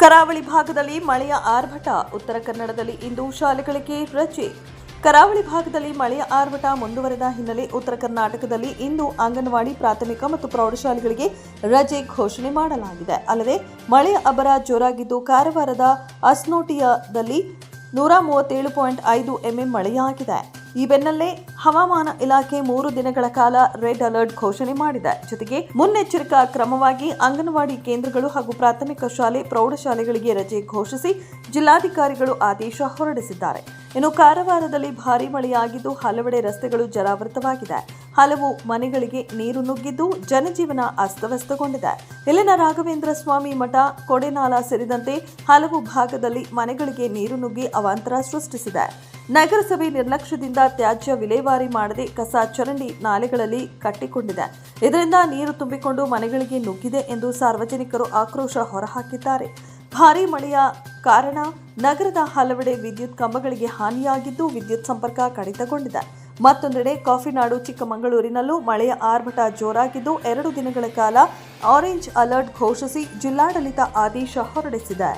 ಕರಾವಳಿ ಭಾಗದಲ್ಲಿ ಮಳೆಯ ಆರ್ಭಟ. ಉತ್ತರ ಕನ್ನಡದಲ್ಲಿ ಇಂದು ಶಾಲೆಗಳಿಗೆ ರಜೆ. ಕರಾವಳಿ ಭಾಗದಲ್ಲಿ ಮಳೆಯ ಆರ್ಭಟ ಮುಂದುವರೆದ ಹಿನ್ನೆಲೆ ಉತ್ತರ ಕರ್ನಾಟಕದಲ್ಲಿ ಇಂದು ಅಂಗನವಾಡಿ, ಪ್ರಾಥಮಿಕ ಮತ್ತು ಪ್ರೌಢಶಾಲೆಗಳಿಗೆ ರಜೆ ಘೋಷಣೆ ಮಾಡಲಾಗಿದೆ. ಅಲ್ಲದೆ, ಮಳೆಯ ಅಬ್ಬರ ಜೋರಾಗಿದ್ದು ಕಾರವಾರದ ಅಸ್ನೋಟಿಯಾದಲ್ಲಿ ನೂರ ಮೂವತ್ತೇಳು ಪಾಯಿಂಟ್ ಐದು ಎಂಎಂ ಮಳೆಯಾಗಿದೆ. ಈ ಬೆನ್ನಲ್ಲೇ ಹವಾಮಾನ ಇಲಾಖೆ ಮೂರು ದಿನಗಳ ಕಾಲ ರೆಡ್ ಅಲರ್ಟ್ ಘೋಷಣೆ ಮಾಡಿದೆ. ಜೊತೆಗೆ ಮುನ್ನೆಚ್ಚರಿಕಾ ಕ್ರಮವಾಗಿ ಅಂಗನವಾಡಿ ಕೇಂದ್ರಗಳು ಹಾಗೂ ಪ್ರಾಥಮಿಕ ಶಾಲೆ, ಪ್ರೌಢಶಾಲೆಗಳಿಗೆ ರಜೆ ಘೋಷಿಸಿ ಜಿಲ್ಲಾಧಿಕಾರಿಗಳು ಆದೇಶ ಹೊರಡಿಸಿದ್ದಾರೆ. ಇನ್ನು ಕಾರವಾರದಲ್ಲಿ ಭಾರೀ ಮಳೆಯಾಗಿದ್ದು ಹಲವೆಡೆ ರಸ್ತೆಗಳು ಜಲಾವೃತವಾಗಿದೆ ಹಲವು ಮನೆಗಳಿಗೆ ನೀರು ನುಗ್ಗಿದ್ದು ಜನಜೀವನ ಅಸ್ತವ್ಯಸ್ತಗೊಂಡಿದೆ. ಇಲ್ಲಿನ ರಾಘವೇಂದ್ರ ಸ್ವಾಮಿ ಮಠ ಕೊಡೆನಾಲ ಸೇರಿದಂತೆ ಹಲವು ಭಾಗದಲ್ಲಿ ಮನೆಗಳಿಗೆ ನೀರು ನುಗ್ಗಿ ಅವಾಂತರ ಸೃಷ್ಟಿಸಿದೆ. ನಗರಸಭೆ ನಿರ್ಲಕ್ಷ್ಯದಿಂದ ತ್ಯಾಜ್ಯ ವಿಲೇವಾರಿ ಮಾಡದೆ ಕಸ ಚರಂಡಿ ನಾಲೆಗಳಲ್ಲಿ ಕಟ್ಟಿಕೊಂಡಿದೆ. ಇದರಿಂದ ನೀರು ತುಂಬಿಕೊಂಡು ಮನೆಗಳಿಗೆ ನುಗ್ಗಿದೆ ಎಂದು ಸಾರ್ವಜನಿಕರು ಆಕ್ರೋಶ ಹೊರಹಾಕಿದ್ದಾರೆ. ಭಾರೀ ಮಳೆಯ ಕಾರಣ ನಗರದ ಹಲವೆಡೆ ವಿದ್ಯುತ್ ಕಂಬಗಳಿಗೆ ಹಾನಿಯಾಗಿದ್ದು ವಿದ್ಯುತ್ ಸಂಪರ್ಕ ಕಡಿತಗೊಂಡಿದೆ. ಮತ್ತೊಂದೆಡೆ ಕಾಫಿನಾಡು ಚಿಕ್ಕಮಗಳೂರಿನಲ್ಲೂ ಮಳೆಯ ಆರ್ಭಟ ಜೋರಾಗಿದ್ದು ಎರಡು ದಿನಗಳ ಕಾಲ ಆರೆಂಜ್ ಅಲರ್ಟ್ ಘೋಷಿಸಿ ಜಿಲ್ಲಾಡಳಿತ ಆದೇಶ ಹೊರಡಿಸಿದೆ.